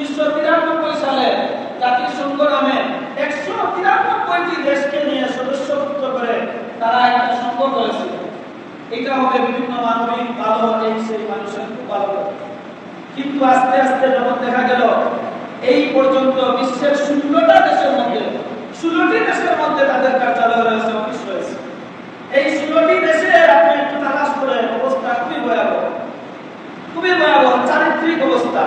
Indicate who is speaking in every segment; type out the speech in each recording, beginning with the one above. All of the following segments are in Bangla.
Speaker 1: উনিশশো তিরানব্বই সালে জাতিসংঘ নামে একশো তিরানব্বইটি দেশকে নিয়ে সদস্যভুক্ত করে তারা একটা সংঘ করেছিল এটা হবে বিভিন্ন মানবিক ভালো এই সেই মানুষের ভালো কিন্তু আস্তে আস্তে যখন দেখা গেল, এই পর্যন্ত বিশ্বের ষোলোটা দেশের মধ্যে ষোলোটি দেশের মধ্যে তাদের কার্যালয় রয়েছে অফিস রয়েছে এই ষোলোটি দেশে আপনি একটু তালাশ করে অবস্থা খুবই ভয়াবহ খুবই ভয়াবহ চারিত্রিক অবস্থা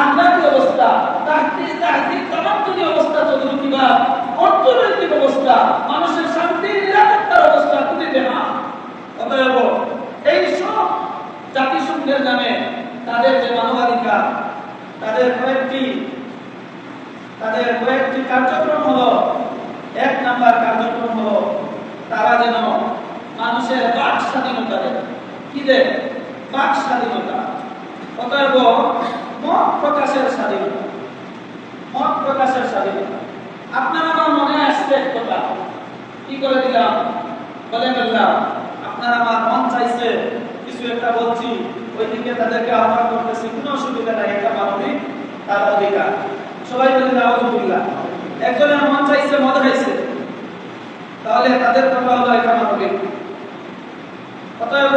Speaker 1: আধ্যাত্মিক অবস্থা তাহতিক তাহতিক তামাত্তুনি অবস্থা যতটুকু কিংবা অর্থনৈতিক অবস্থা মানুষের শান্তি নিরাপত্তার অবস্থা খুবই বেহা অতএব এই সব জাতিসংঘের নামে তাদের যে মানবাধিকার তাদের কয়েকটি তাদের কয়েকটি কার্যক্রম হলো, এক নাম্বার কার্যক্রম হলো, তারা যেন মানুষের বাক স্বাধীনতা দেয়। কি দেয়? বাক স্বাধীনতা। অতএব মত প্রকাশের স্বাধীনতা। মত প্রকাশের স্বাধীনতা। আপনার আমার মনে আসছে কথা। কি করে দিলাম? বলে ফেললাম, আপনার আমার মন চাইছে, কিছু একটা বলছি, ওইদিকে তাদেরকে আহ্বান করতেছি, কোনো অসুবিধা নাই, এটা তার অধিকার। সবাই বলে আলহামদুলিল্লাহ একজনের মন চাইছে, মদ খাইছে। তাহলে তাদের কথা হলো হবে অতএব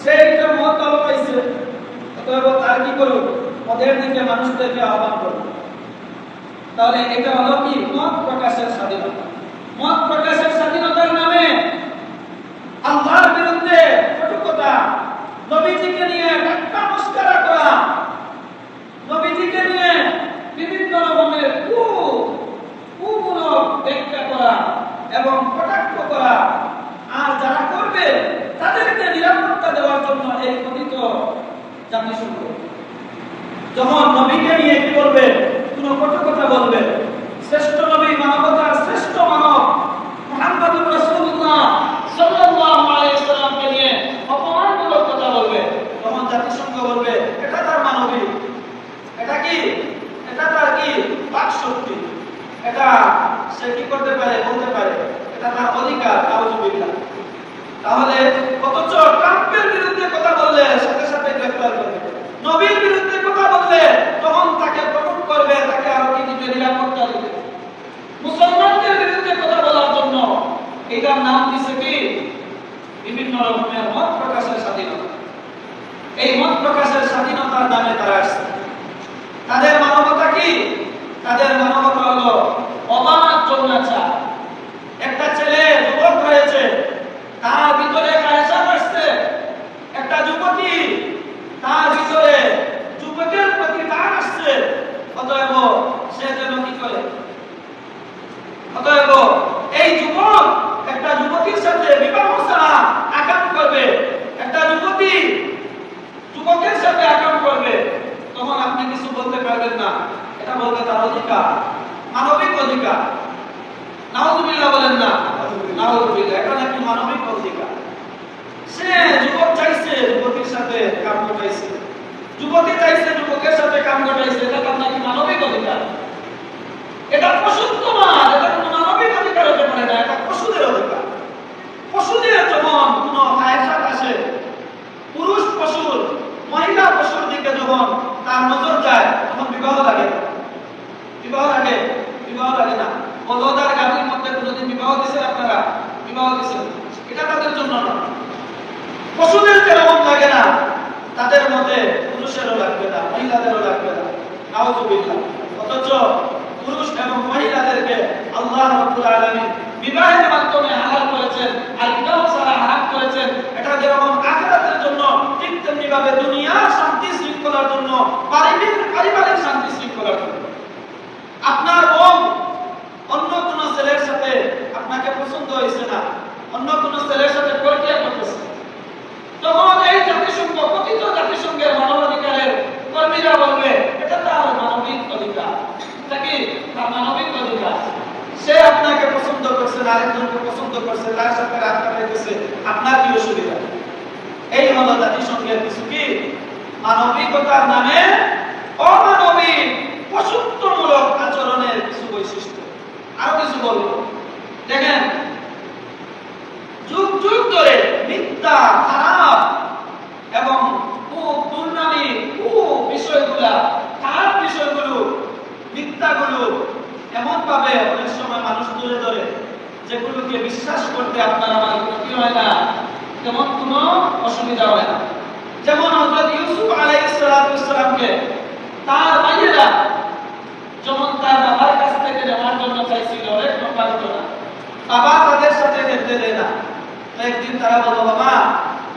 Speaker 1: সে একটা মদ তলব পাইছে অতএব তার কি করুক মদের দিকে মানুষদেরকে আহ্বান করুক তাহলে এটা হলো কি? মত প্রকাশের স্বাধীনতা। মানবিক অধিকার। নাউজুবিল্লাহ বলেন না। নাউজুবিল্লাহ, এটা নাকি মানবিক অধিকার। সে যুবক চাইছে যুবতীর সাথে কাম ঘটাইছে। যুবতী চাইছে, যুবকের সাথে কাম ঘটাইছে। এটা তার নাকি মানবিক অধিকার? এটা পশুত্ব না এটা কোনো মানবিক অধিকার হতে পারে না, এটা পশুদের অধিকার। পশুদের যখন কোনো আয়সাত আসে, পুরুষ পশুর, মহিলা পশুর দিকে যখন তার নজর যায়, তখন বিবাহ লাগে না। বিবাহ লাগে বিবাহ লাগে না বলদার গাভীর মধ্যে কোনোদিন বিবাহ দিয়েছেন আপনারা? বিবাহ দিয়েছেন। এটা তাদের জন্য না। পশুদের যেরকম লাগে না। তাদের মধ্যে পুরুষেরও লাগবে না, মহিলাদেরও লাগবে না। নাউজুবিল্লাহ অথচ পুরুষ এবং মহিলাদেরকে আল্লাহ রাব্বুল আলামিন বিবাহের মাধ্যমে হালাল করেছেন আর বিবাহ ছাড়া হারাম করেছেন। এটা যেরকম আখিরাতের জন্য, ঠিক তেমনি ভাবে দুনিয়ার শান্তি শৃঙ্খলার জন্য পারিবারিক শান্তি শৃঙ্খলার জন্য আপনার বোন অন্য কোন ছেলের সাথে আপনাকে পছন্দ হয়েছে না। অন্য কোন ছেলের সাথে পরিচয় করতেছে। তখন এই জাতিসংঘ কথিত জাতিসংঘের মানবাধিকারের কর্মীরা বলবে, এটা তার মানবিক অধিকার। এটা কি তার মানবিক অধিকার? সে আপনাকে পছন্দ করছেন আরেকজনকে পছন্দ করছেন তার সাথে রাত কাটাইতেছে। আপনার কি অসুবিধা? এই হলো জাতিসংঘের কিছু কি? মানবিকতার নামে অমানবিক পশুত্বমূলক আচরণের কিছু বৈশিষ্ট্য। আরও কিছু বলব। দেখেন যুগ যুগ ধরে মিথ্যা, খারাপ এবং খুব দুর্নামি খুব বিষয়গুলা, খারাপ বিষয়গুলো, মিথ্যাগুলো এমন ভাবে অনেক সময় মানুষ তুলে ধরে, যেগুলোকে বিশ্বাস করতে আপনার আমার কোনো কি হয় না, তেমন কোনো অসুবিধা হয় না। যেমন হযরত ইউসুফ আলাইহিস সালামকে তার ভাইয়েরা যেমন তার বাবার কাছ থেকে নেওয়ার জন্য চাইছিল, অনেক বাবা তাদের সাথে যেতে দেয় না। একদিন তারা বলল, বাবা,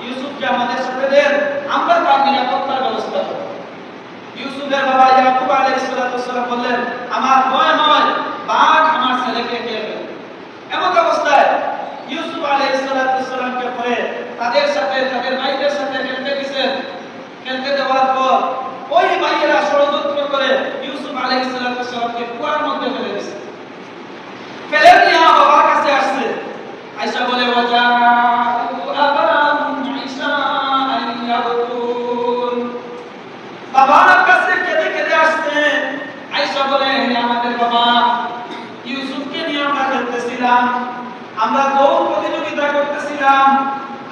Speaker 1: ইউসুফকে আমাদের সাথে দেন, আমরা তার নিরাপত্তার ব্যবস্থা করব। ইউসুফের বাবা ইয়াকুব আলাইহিস বললেন, আমার ভয় নয়, বাঘ আমার ছেলেকে খেয়ে এমন অবস্থায় ইউসুফ আলাইহিস পরে তাদের সাথে, তাদের ভাইদের সাথে খেলতে দিয়েছেন খেলতে দেওয়ার পর ওই ভাইয়েরা ষড়যন্ত্র করে ইউসুফ আলাইহিস কুয়ার মধ্যে ফেলে দিয়েছে। ফেলে দিয়ে বাবার কাছে আসছে। আয়েশা বলে ওয়াজা আবাহুম ঈশাআন ইয়াবকুন বাবার কাছে কেঁদে কেঁদে আসছে আয়েশা বলে হে আমাদের বাবা ইউসুফকে নিয়ে আমরা খেলতেছিলাম আমরা দৌড় প্রতিযোগিতা করতেছিলাম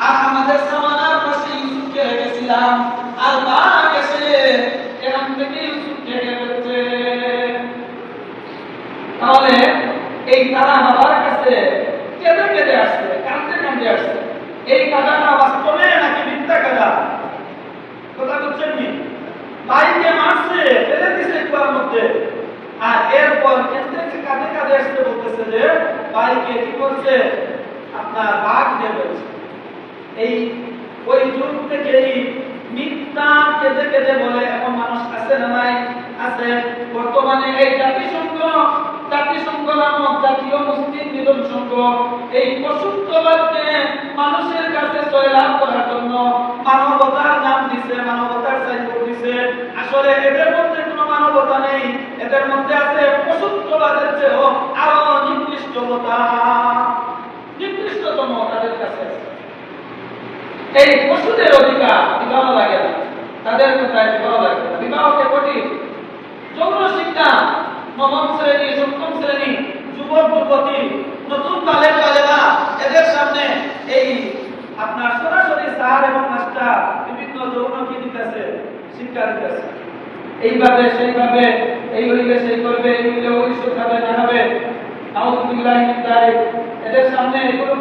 Speaker 1: আর আমাদের সামানার পাশে ইউসুফকে রেখেছিলাম। আর বাঘ এসে এখান থেকে ইউসুফকে খেয়ে তাহলে এই তারা বাবার কাছে কেঁদে কেঁদে আসছে, কাঁদতে কাঁদতে আসছে। এই কাদাটা বাস্তবে নাকি মিথ্যা কাদা? কথা বুঝছেন নি? ভাইকে মারছে, ফেলে দিছে কুয়ার মধ্যে। আর এরপর কেন্দ্রে কাঁদে কাঁদে আসতে বলতেছে যে ভাইকে কি করছে? আপনার বাঘ ফেলছে এই ওই যুগ থেকেই মিথ্যা কেঁদে কেঁদে বলে, এখন মানুষ আছে না নাই? আছে। বর্তমানে এই জাতিসংঘ জাতিসংঘ নামক জাতীয় মুসলিম মিলন সংঘ, এই মানুষের কাছে করার জন্য মানবতার নাম দিছে, মানবতার দিছে। আসলে এদের মধ্যে কোনো মানবতা নেই। এদের মধ্যে আছে পশুত্ববাদের চেয়েও আরও নিকৃষ্টতা নিকৃষ্টতম তাদের কাছে। এই পশুদের অধিকার বিবাহ লাগে না। তাদের কোথায় বিবাহ লাগে না। বিবাহকে কঠিন। যৌন শিক্ষা নবম শ্রেণি, সপ্তম শ্রেণি, যুবক যুবতী, নতুন বালে বালেরা এদের সামনে এই আপনার সরাসরি সার এবং নাস্তা বিভিন্ন যৌন কি দিতেছে, শিক্ষা দিতেছে। এইভাবে, সেইভাবে, এই হইলে সেই করবে, এই হইলে ওই খাবে না খাবে এদের সামনে এগুলো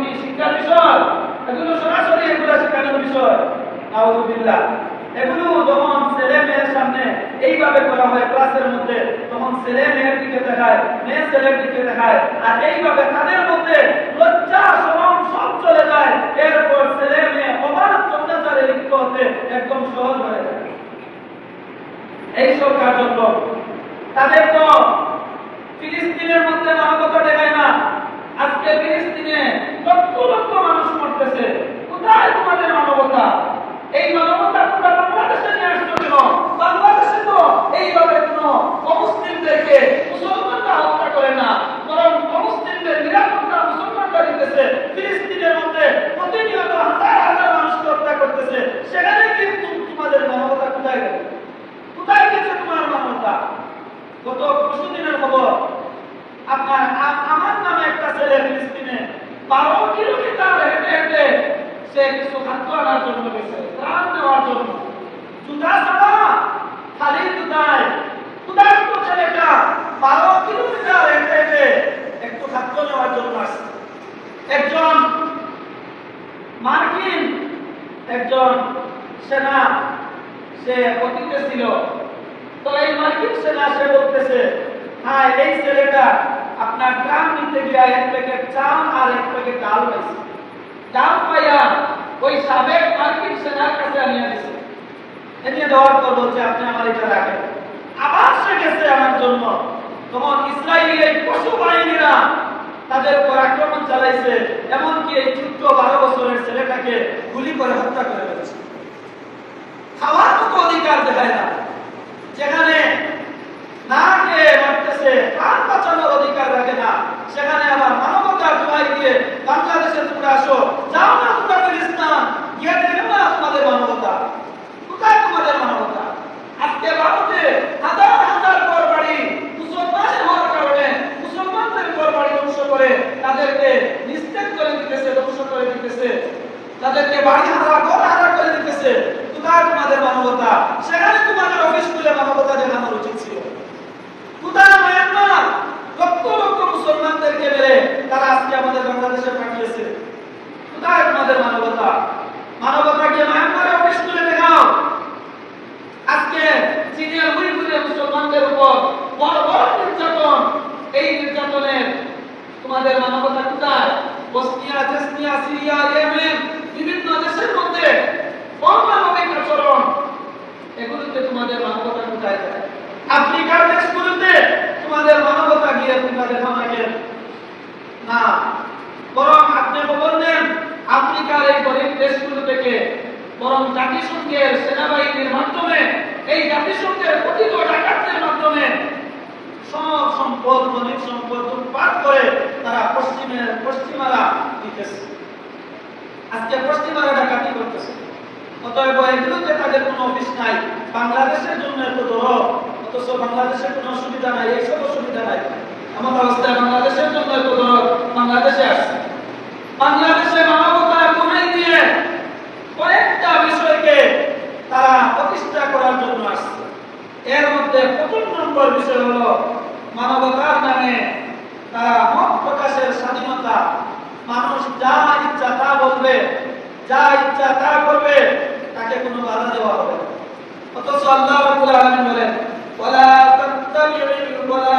Speaker 1: এগুলো সরাসরি এগুলো শেখানোর বিষয়। এগুলো যখন ছেলে মেয়ের সামনে এইভাবে করা হয় ক্লাসের মধ্যে, তখন ছেলে মেয়ের দিকে দেখায়, মেয়ে ছেলের দিকে দেখায়, আর এইভাবে তাদের মধ্যে লজ্জা শরম সব চলে যায়। এরপর ছেলে মেয়ে অবাধ চন্দ্রাচারে লিপ্ত হতে একদম সহজ হয়ে যায়। এইসব কার্যক্রম তাদের তো ফিলিস্তিনের মধ্যে মানবতা দেখায় না। আজকে ফিলিস্তিনে লক্ষ লক্ষ মানুষ মরতেছে কোথায় তোমাদের মানবতা এই মানবতা তোমরা বাংলাদেশে নিয়ে আসছো কেন বাংলাদেশে তো এইভাবে কোনো অমুসলিমদেরকে মুসলমানরা হত্যা করে না বরং অমুসলিমদের নিরাপত্তা মুসলমানরা দিতেছে ফিলিস্তিনের মধ্যে প্রতিনিয়ত হাজার হাজার মানুষকে হত্যা করতেছে সেখানে কিন্তু তোমাদের মানবতা কোথায় গেল কোথায় গেছে তোমার মানবতা গত পরশু দিনের খবর আপনার আ- আমার নামে একটা ছেলে ফিলিস্তিনে বারো কিলোমিটার হেঁটে হেঁটে সে কিছু জন্য গেছে। ত্রাণ নেওয়ার জন্য। জুতা ছাড়া খালি জুতায় ক্ষুধার্ত ছেলেটা বারো কিলোমিটার হেঁটে একটু খাদ্য নেওয়ার জন্য আসছে। একজন মার্কিন, একজন সেনা, সে অতীতে ছিল। তো এই মার্কিন সেনা সে বলতেছে হ্যাঁ এই ছেলেটা আপনার গ্রাম নিতে গিয়ে এক প্যাকেট চাল আর এক প্যাকেট ডাল পাইছে। ডাল পাইয়া ওই সাবেক মার্কিন সেনার কাছে আনিয়ে দিছে এনে দেওয়ার পর বলছে, আপনি আমার এটা রাখেন। আবার সে গেছে আমার জন্য। তখন ইসরায়েলি এই পশু বাহিনীরা তাদের উপর আক্রমণ চালাইছে, এমনকি এই ছোট্ট বারো বছরের ছেলেটাকে গুলি করে হত্যা করে ফেলেছে। খাওয়ার মতো অধিকার দেখায় না। যেখানে না খেয়ে দেশে আর বাঁচানোর অধিকার রাখে না। সেখানে আবার মানবতার দোহাই দিয়ে বাংলাদেশে তোমরা আসো। যাও না তোমরা পাকিস্তান তারা পশ্চিমের পশ্চিমারা দিতেছে। আজকে পশ্চিমারা ডাকাতি করতেছে। অতএব এগুলোতে তাদের কোনো অফিস নাই। বাংলাদেশের জন্য এত দরদ, অথচ বাংলাদেশের কোনো সুবিধা নাই এইসব সুবিধা নাই। এমন অবস্থায় বাংলাদেশের জন্য এত দরদ বাংলাদেশে আসছে বাংলাদেশে মানবতা কমাই দিয়ে কয়েকটা বিষয়কে তারা প্রতিষ্ঠা করার জন্য আসছে। এর মধ্যে প্রথম নম্বর বিষয় হলো মানবতার নামে তারা মত প্রকাশের স্বাধীনতা। মানুষ যা ইচ্ছা তা বলবে, যা ইচ্ছা তা করবে, তাকে কোনো বাধা দেওয়া হবে। অথচ আল্লাহ রাব্বুল আলামিন বলেন, ওয়ালা তাত্তাবি'u ওয়ালা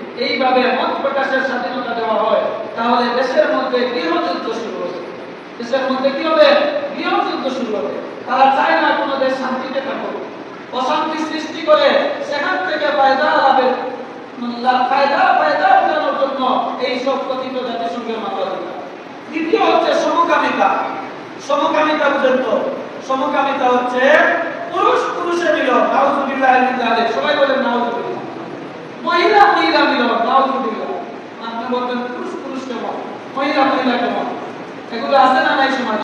Speaker 1: এইভাবে মত প্রকাশের স্বাধীনতা দেওয়া হয়, তাহলে দেশের মধ্যে গৃহযুদ্ধ শুরু হবে। দেশের মধ্যে কি হবে? গৃহযুদ্ধ শুরু হবে। তারা চায় না কোনো দেশ শান্তিতে থাকুক। অশান্তি সৃষ্টি করে সেখান থেকে ফায়দা লাভের ফায়দা ফায়দা উঠানোর জন্য এই সব কথিত জাতিসংঘের মানবাধিকার দ্বিতীয় হচ্ছে সমকামিতা। সমকামিতা বুঝেন তো? সমকামিতা হচ্ছে পুরুষ পুরুষে মিলন। নাউজুবিল্লাহ সবাই বলেন নাউজুবিল্লাহ। মহিলা মহিলা মিলন নাউজুবিল্লাহ আপনি বলবেন পুরুষ পুরুষ কেমন মহিলা মহিলা কেমন? এগুলো আছে না নাই সমাজ?